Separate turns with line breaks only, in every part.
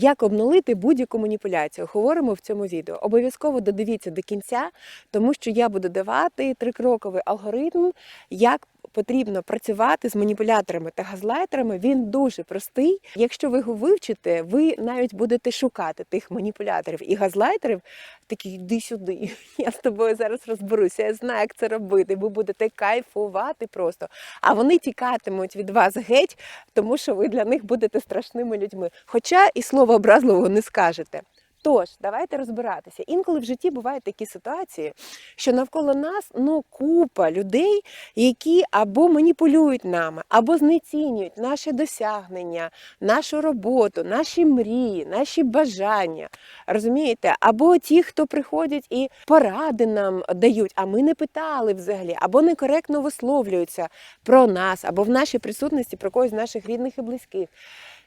як обнулити будь-яку маніпуляцію. Говоримо в цьому відео. Обов'язково додивіться до кінця, тому що я буду давати трикроковий алгоритм, як потрібно працювати з маніпуляторами та газлайтерами. Він дуже простий. Якщо ви його вивчите, ви навіть будете шукати тих маніпуляторів і газлайтерів. Такий йди сюди. Я з тобою зараз розберуся. Я знаю, як це робити. Ви будете кайфувати просто. А вони тікатимуть від вас геть, тому що ви для них будете страшними людьми. Хоча і слова образливого не скажете. Тож, давайте розбиратися. Інколи в житті бувають такі ситуації, що навколо нас ну купа людей, які або маніпулюють нами, або знецінюють наші досягнення, нашу роботу, наші мрії, наші бажання. Розумієте? Або ті, хто приходять і поради нам дають, а ми не питали взагалі, або некоректно висловлюються про нас, або в нашій присутності про когось з наших рідних і близьких.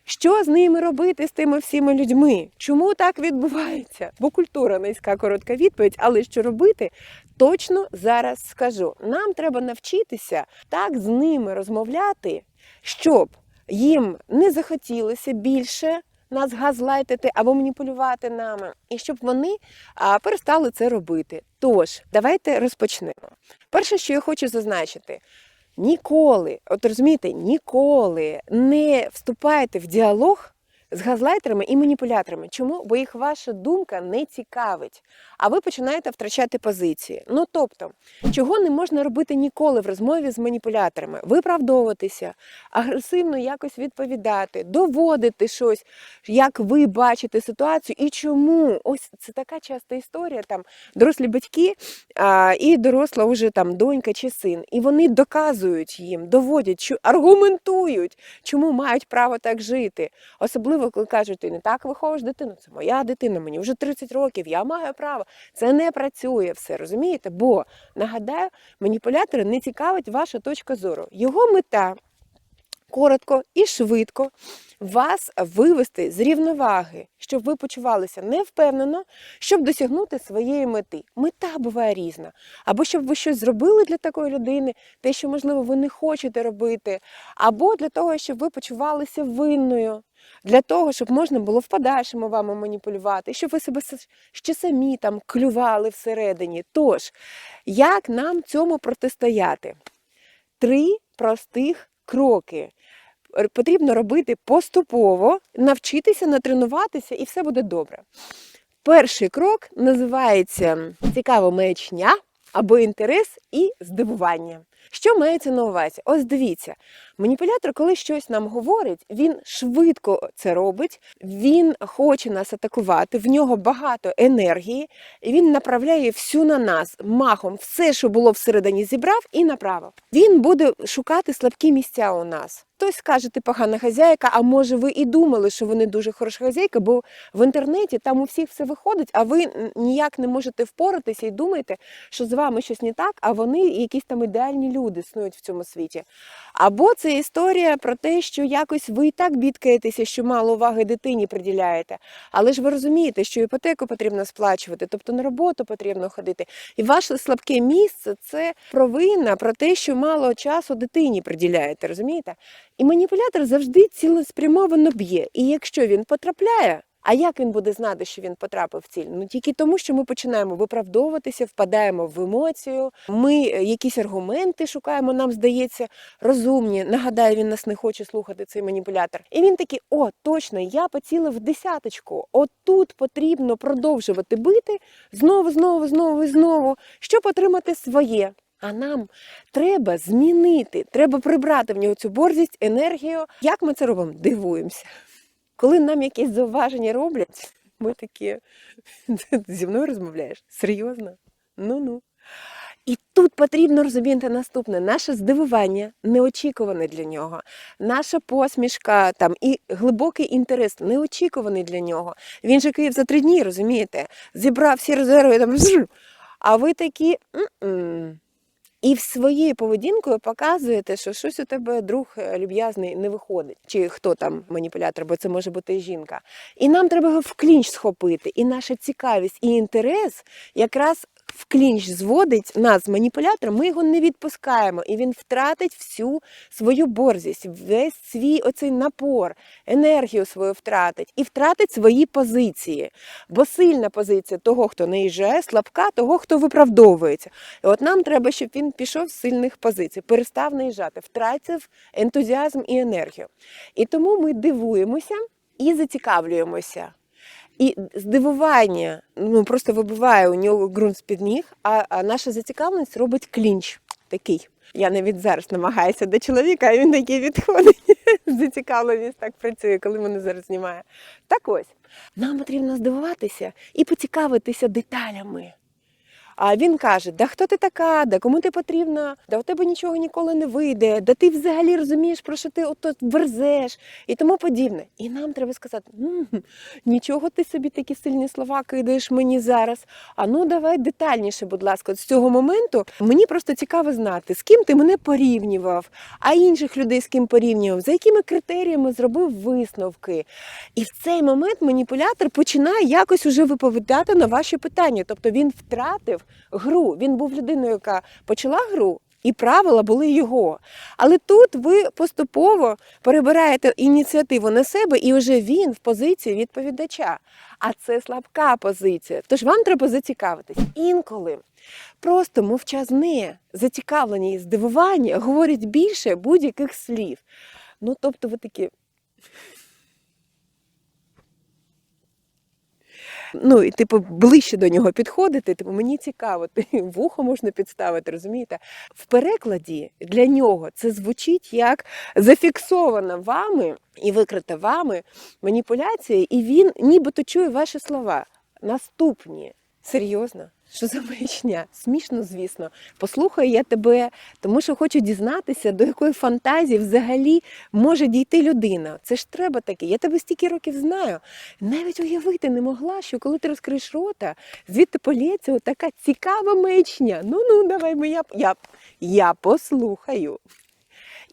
Що з ними робити з тими всіма людьми? Чому так відбувається? Бо культура низька коротка відповідь, але що робити? Точно зараз скажу. Нам треба навчитися так з ними розмовляти, щоб їм не захотілося більше нас газлайтити або маніпулювати нами, і щоб вони перестали це робити. Тож, давайте розпочнемо. Перше, що я хочу зазначити. Ніколи, от розумієте, ніколи не вступайте в діалог з газлайтерами і маніпуляторами. Чому? Бо їх ваша думка не цікавить, а ви починаєте втрачати позиції. Ну тобто, чого не можна робити ніколи в розмові з маніпуляторами? Виправдовуватися, агресивно якось відповідати, доводити щось, як ви бачите ситуацію і чому. Ось це така часта історія. Там дорослі батьки а, і доросла вже там донька чи син. І вони доказують їм, доводять, аргументують, чому мають право так жити. Особливо, кажуть, ти не так виховуєш дитину, це моя дитина, мені вже 30 років, я маю право. Це не працює все, розумієте? Бо нагадаю, маніпулятори не цікавить ваша точка зору. Його мета коротко і швидко вас вивести з рівноваги, щоб ви почувалися невпевнено, щоб досягнути своєї мети. Мета буває різна. Або щоб ви щось зробили для такої людини, те, що, можливо, ви не хочете робити, або для того, щоб ви почувалися винною. Для того, щоб можна було в подальшому вами маніпулювати, щоб ви себе ще самі там клювали всередині. Тож, як нам цьому протистояти? Три простих кроки. Потрібно робити поступово, навчитися, натренуватися, і все буде добре. Перший крок називається цікава маячня або інтерес і здивування. Що мається на увазі? Ось дивіться, маніпулятор, коли щось нам говорить, він швидко це робить, він хоче нас атакувати, в нього багато енергії, і він направляє всю на нас махом, все, що було всередині, зібрав і направив. Він буде шукати слабкі місця у нас. Хтось скаже, ти погана хазяйка, а може ви і думали, що ви не дуже хороша хазяйка, бо в інтернеті там у всіх все виходить, а ви ніяк не можете впоратися і думаєте, що з вами щось не так, а вони якісь там ідеальні люди існують в цьому світі. Або це історія про те, що якось ви і так бідкаєтеся, що мало уваги дитині приділяєте. Але ж ви розумієте, що іпотеку потрібно сплачувати, тобто на роботу потрібно ходити. І ваше слабке місце це провина про те, що мало часу дитині приділяєте, розумієте? І маніпулятор завжди цілеспрямовано б'є. І якщо він потрапляє, а як він буде знати, що він потрапив в ціль? Ну тільки тому, що ми починаємо виправдовуватися, впадаємо в емоцію. Ми е, якісь аргументи шукаємо, нам здається, розумні. Нагадаю, він нас не хоче слухати цей маніпулятор. І він такий: о, точно, я поцілив в десяточку. От тут потрібно продовжувати бити знову, знову, знову і знову, щоб отримати своє. А нам треба змінити, треба прибрати в нього цю борзість, енергію. Як ми це робимо? Дивуємося. Коли нам якісь зауваження роблять, ми такі зі мною розмовляєш? Серйозно? Ну-ну. І тут потрібно розуміти наступне: наше здивування неочікуване для нього, наша посмішка там і глибокий інтерес неочікуваний для нього. Він же Київ за три дні, розумієте? Зібрав всі резерви там. А ви такі. «М-м». І в своєю поведінкою показуєте, що щось у тебе друг е, люб'язний не виходить, чи хто там маніпулятор, бо це може бути жінка. І нам треба його в клінч схопити. І наша цікавість і інтерес якраз в клінч зводить нас з ми його не відпускаємо, і він втратить всю свою борзість, весь свій оцей напор, енергію свою втратить і втратить свої позиції. Бо сильна позиція того, хто наїжджає, слабка того, хто виправдовується. І от нам треба, щоб він пішов з сильних позицій, перестав наїжджати, втратив ентузіазм і енергію. І тому ми дивуємося і зацікавлюємося. І здивування ну, просто вибиває у нього ґрунт з-під ніг, а, а наша зацікавленість робить клінч такий. Я навіть зараз намагаюся до чоловіка, а він такий відходить. Зацікавленість так працює, коли мене зараз знімає. Так ось, нам потрібно здивуватися і поцікавитися деталями. А він каже: Да хто ти така? Да кому ти потрібна? Да у тебе нічого ніколи не вийде, да ти взагалі розумієш, про що ти ото верзеш і тому подібне. І нам треба сказати: «М, нічого ти собі такі сильні слова кидаєш мені зараз. А ну давай детальніше, будь ласка, з цього моменту мені просто цікаво знати, з ким ти мене порівнював, а інших людей з ким порівнював, за якими критеріями зробив висновки. І в цей момент маніпулятор починає якось уже виповідати на ваші питання. Тобто він втратив гру. Він був людиною, яка почала гру. І правила були його. Але тут ви поступово перебираєте ініціативу на себе, і вже він в позиції відповідача. А це слабка позиція. Тож вам треба зацікавитись. Інколи просто мовчазне зацікавлення і здивування говорять більше будь-яких слів. Ну, тобто, ви такі. Ну, і типу, ближче до нього підходити, типу, мені цікаво, вухо можна підставити, розумієте? В перекладі для нього це звучить як зафіксована вами і викрита вами маніпуляція, і він нібито чує ваші слова. Наступні. Серйозно? Що за маячня? Смішно, звісно. Послухаю я тебе, тому що хочу дізнатися, до якої фантазії взагалі може дійти людина. Це ж треба таке. Я тебе стільки років знаю. Навіть уявити не могла, що коли ти розкриєш рота, звідти полється така цікава маячня. Ну ну давай, ми я, я, я послухаю.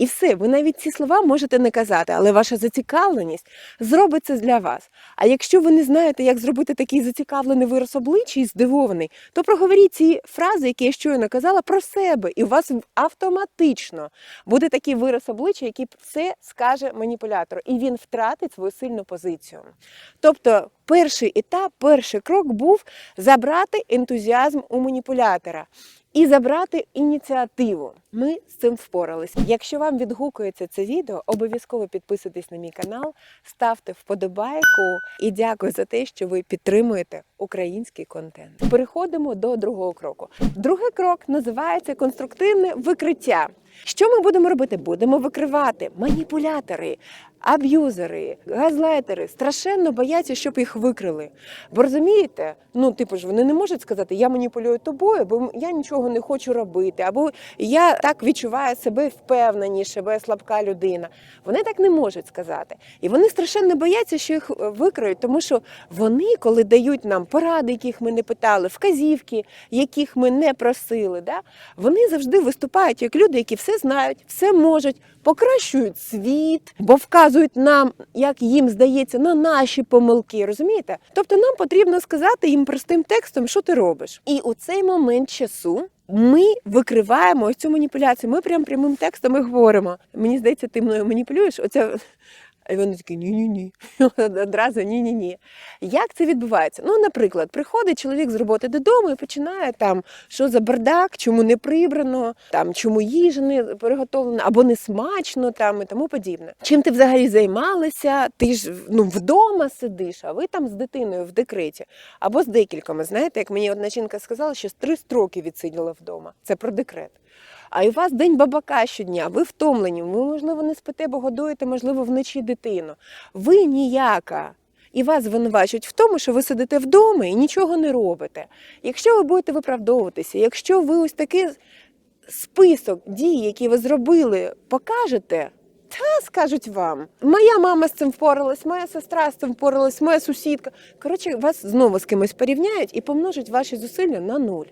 І все, ви навіть ці слова можете не казати, але ваша зацікавленість зробить це для вас. А якщо ви не знаєте, як зробити такий зацікавлений вираз обличчя і здивований, то проговоріть ці фрази, які я щойно казала, про себе, і у вас автоматично буде такий вираз обличчя, який все скаже маніпулятору, і він втратить свою сильну позицію. Тобто, перший етап, перший крок був забрати ентузіазм у маніпулятора і забрати ініціативу. Ми з цим впорались. Якщо вам відгукується це відео, обов'язково підписуйтесь на мій канал, ставте вподобайку і дякую за те, що ви підтримуєте український контент. Переходимо до другого кроку. Другий крок називається конструктивне викриття. Що ми будемо робити? Будемо викривати маніпулятори, аб'юзери, газлайтери страшенно бояться, щоб їх викрили. Бо розумієте, ну типу ж вони не можуть сказати, я маніпулюю тобою, бо я нічого не хочу робити, або я так відчуваю себе впевненіше, бо я слабка людина. Вони так не можуть сказати. І вони страшенно бояться, що їх е, викриють, тому що вони, коли дають нам поради, яких ми не питали, вказівки, яких ми не просили, да, вони завжди виступають як люди, які все знають, все можуть, покращують світ, бо вказують нам, як їм здається, на наші помилки. Розумієте? Тобто нам потрібно сказати їм простим текстом, що ти робиш. І у цей момент часу. Ми викриваємо ось цю маніпуляцію. Ми прям прямим текстом і говоримо. Мені здається, ти мною маніпулюєш. Оця і вони такі ні-ні-ні. Одразу ні-ні-ні. Як це відбувається? Ну, наприклад, приходить чоловік з роботи додому і починає там, що за бардак, чому не прибрано, там чому їжа не приготовлена, або не смачно там і тому подібне. Чим ти взагалі займалася? Ти ж ну вдома сидиш, а ви там з дитиною в декреті, або з декількома. Знаєте, як мені одна жінка сказала, що з три строки відсиділа вдома. Це про декрет. А й у вас день бабака щодня, ви втомлені, ви, можливо, не спите, бо годуєте, можливо, вночі дитину. Ви ніяка. І вас звинувачують в тому, що ви сидите вдома і нічого не робите. Якщо ви будете виправдовуватися, якщо ви ось такий список дій, які ви зробили, покажете, та скажуть вам, моя мама з цим впоралась, моя сестра з цим впоралась, моя сусідка. Коротше, вас знову з кимось порівняють і помножать ваші зусилля на нуль.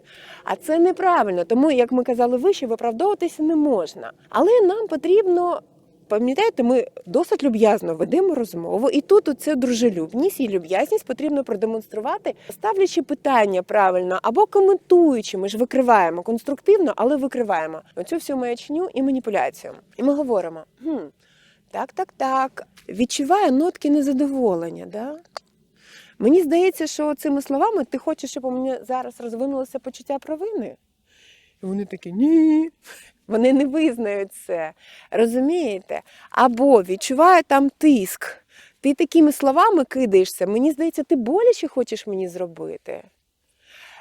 А це неправильно, тому, як ми казали вище, виправдовуватися не можна. Але нам потрібно Пам'ятаєте, ми досить люб'язно ведемо розмову, і тут оцю дружелюбність і люб'язність потрібно продемонструвати, ставлячи питання правильно або коментуючи. Ми ж викриваємо конструктивно, але викриваємо оцю всю маячню і маніпуляцію. І ми говоримо: хм, так, так, так, відчуваю нотки незадоволення. Да? Мені здається, що цими словами ти хочеш, щоб у мене зараз розвинулося почуття провини. І вони такі ні. Вони не визнають це. Розумієте? Або відчуваю там тиск. Ти такими словами кидаєшся, мені здається, ти боляче хочеш мені зробити.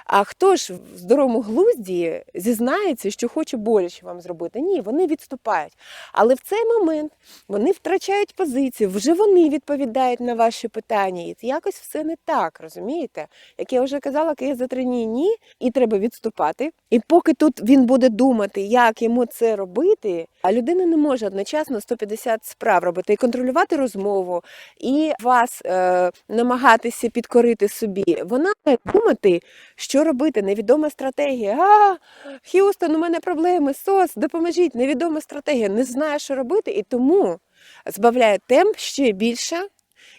А хто ж в здоровому глузді зізнається, що хоче боляче вам зробити? Ні, вони відступають. Але в цей момент вони втрачають позицію, вже вони відповідають на ваші питання. І це якось все не так, розумієте? Як я вже казала, є за три ні, ні, і треба відступати. І поки тут він буде думати, як йому це робити, а людина не може одночасно 150 справ робити і контролювати розмову, і вас е, намагатися підкорити собі. Вона має думати, що робити, невідома стратегія. А, Х'юстон, у мене проблеми, сос, допоможіть, невідома стратегія, не знає, що робити, і тому збавляє темп ще більше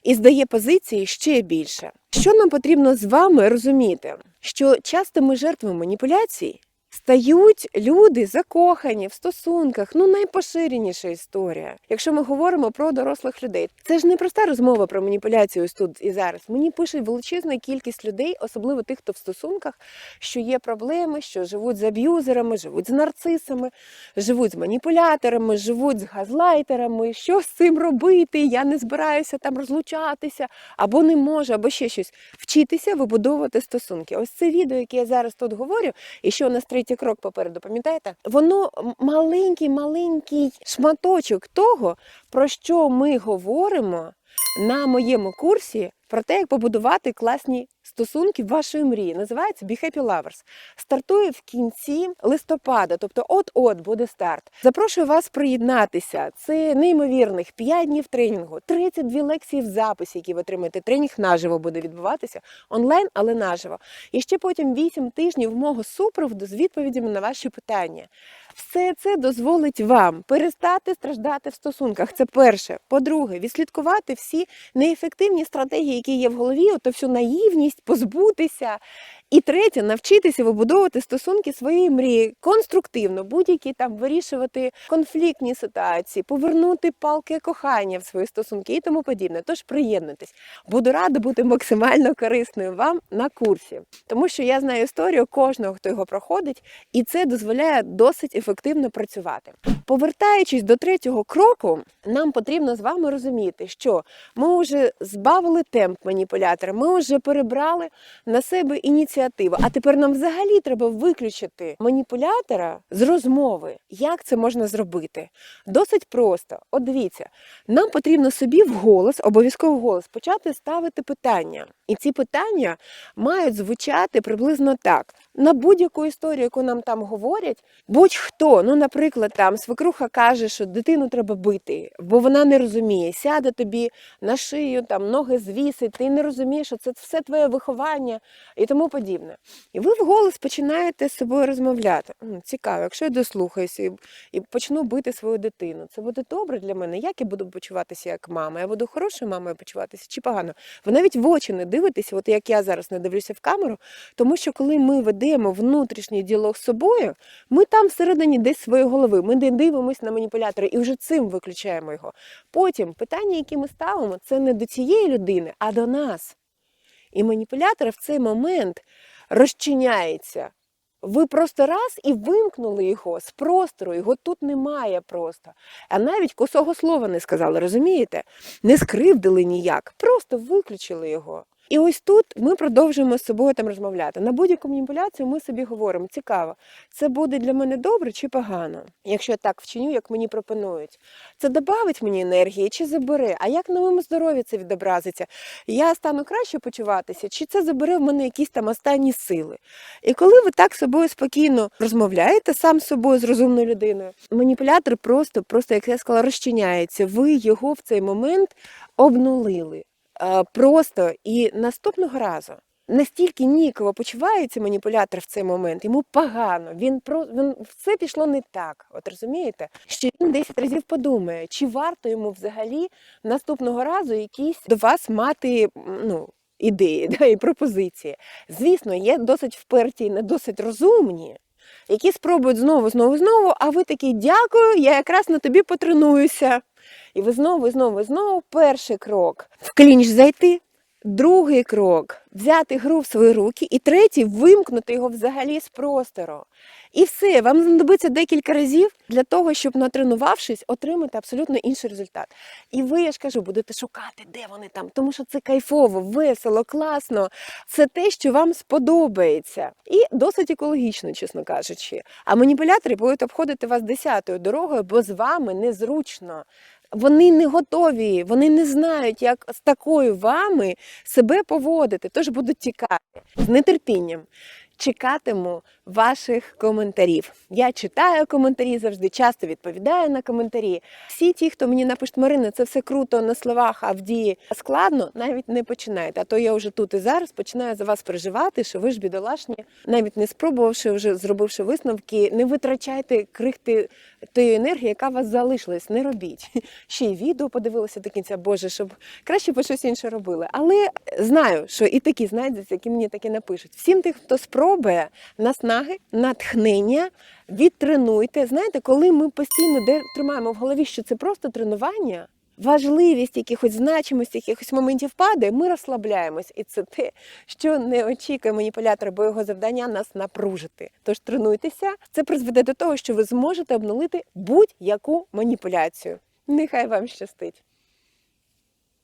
і здає позиції ще більше. Що нам потрібно з вами розуміти? Що часто ми жертвами маніпуляцій стають люди закохані в стосунках. Ну найпоширеніша історія. Якщо ми говоримо про дорослих людей, це ж не проста розмова про маніпуляцію ось тут і зараз. Мені пише величезна кількість людей, особливо тих, хто в стосунках, що є проблеми, що живуть з аб'юзерами, живуть з нарцисами, живуть з маніпуляторами, живуть з газлайтерами. Що з цим робити? Я не збираюся там розлучатися, або не можу, або ще щось. Вчитися вибудовувати стосунки. Ось це відео, яке я зараз тут говорю, і що у нас третій крок попереду, пам'ятаєте? Воно маленький, маленький шматочок того, про що ми говоримо на моєму курсі про те, як побудувати класні стосунки вашої мрії. Називається Be Happy Lovers. Стартує в кінці листопада, тобто от-от буде старт. Запрошую вас приєднатися. Це неймовірних 5 днів тренінгу, 32 лекції в записі, які ви отримаєте. Тренінг наживо буде відбуватися онлайн, але наживо. І ще потім 8 тижнів мого супроводу з відповідями на ваші питання. Все це дозволить вам перестати страждати в стосунках. Це перше. По-друге, відслідкувати всі неефективні стратегії, які є в голові, ото всю наївність, позбутися. І третє, навчитися вибудовувати стосунки своєї мрії конструктивно, будь-які там вирішувати конфліктні ситуації, повернути палки кохання в свої стосунки і тому подібне. Тож приєднуйтесь. Буду рада бути максимально корисною вам на курсі, тому що я знаю історію кожного, хто його проходить, і це дозволяє досить ефективно працювати. Повертаючись до третього кроку, нам потрібно з вами розуміти, що ми вже збавили темп маніпулятора, ми вже перебрали на себе ініціативу. А тепер нам взагалі треба виключити маніпулятора з розмови. Як це можна зробити? Досить просто. От дивіться, нам потрібно собі в голос, обов'язково голос, почати ставити питання. І ці питання мають звучати приблизно так. На будь-яку історію, яку нам там говорять, будь-хто, ну, наприклад, там свекруха каже, що дитину треба бити, бо вона не розуміє, сяде тобі на шию, там ноги звісить, ти не розумієш, що це все твоє виховання і тому подібне. І ви вголос починаєте з собою розмовляти. Цікаво, якщо я дослухаюся і, і почну бити свою дитину, це буде добре для мене. Як я буду почуватися як мама? Я буду хорошою мамою почуватися чи погано? Ви навіть в очі не дивитеся, от як я зараз не дивлюся в камеру, тому що коли ми ведемо внутрішній діалог з собою, ми там всередині десь своєї голови, ми не дивимося на маніпулятори і вже цим виключаємо його. Потім питання, які ми ставимо, це не до цієї людини, а до нас. І маніпулятор в цей момент розчиняється. Ви просто раз і вимкнули його з простору, його тут немає просто. А навіть косого слова не сказали, розумієте? Не скривдили ніяк, просто виключили його. І ось тут ми продовжуємо з собою там розмовляти. На будь-яку маніпуляцію ми собі говоримо: цікаво, це буде для мене добре чи погано, якщо я так вчиню, як мені пропонують. Це додавить мені енергії чи забере? А як на моєму здоров'ї це відобразиться? Я стану краще почуватися, чи це забере в мене якісь там останні сили? І коли ви так з собою спокійно розмовляєте сам з собою з розумною людиною, маніпулятор просто, просто як я сказала, розчиняється. Ви його в цей момент обнулили. Е, Просто і наступного разу настільки ніково почувається маніпулятор в цей момент, йому погано. Він про він все пішло не так. От розумієте, що він 10 разів подумає, чи варто йому взагалі наступного разу якісь до вас мати ну. Ідеї да, і пропозиції. Звісно, є досить вперті і не досить розумні, які спробують знову, знову, знову, а ви такі дякую, я якраз на тобі потренуюся. І ви знову, і знову, і знову перший крок в клінч зайти, другий крок взяти гру в свої руки, і третій вимкнути його взагалі з простору. І все, вам знадобиться декілька разів для того, щоб натренувавшись, отримати абсолютно інший результат. І ви, я ж кажу, будете шукати, де вони там, тому що це кайфово, весело, класно. Це те, що вам сподобається, і досить екологічно, чесно кажучи. А маніпулятори будуть обходити вас десятою дорогою, бо з вами незручно. Вони не готові, вони не знають, як з такою вами себе поводити, тож будуть тікати з нетерпінням. Чекатиму ваших коментарів. Я читаю коментарі, завжди часто відповідаю на коментарі. Всі ті, хто мені напишуть, Марина, це все круто на словах, а в дії складно, навіть не починайте. А то я вже тут і зараз починаю за вас переживати, що ви ж бідолашні, навіть не спробувавши вже зробивши висновки, не витрачайте крихти тієї енергії, яка у вас залишилась. Не робіть. Ще й відео подивилися до кінця, Боже, щоб краще б щось інше робили. Але знаю, що і такі знайдуться, які мені таки напишуть. Всім тих, хто спробує наснаги, натхнення, відтренуйте. Знаєте, коли ми постійно де- тримаємо в голові, що це просто тренування. Важливість якихось значимості, якихось моментів падає, ми розслабляємось, і це те, що не очікує маніпулятор, бо його завдання нас напружити. Тож тренуйтеся, це призведе до того, що ви зможете обнулити будь-яку маніпуляцію. Нехай вам щастить.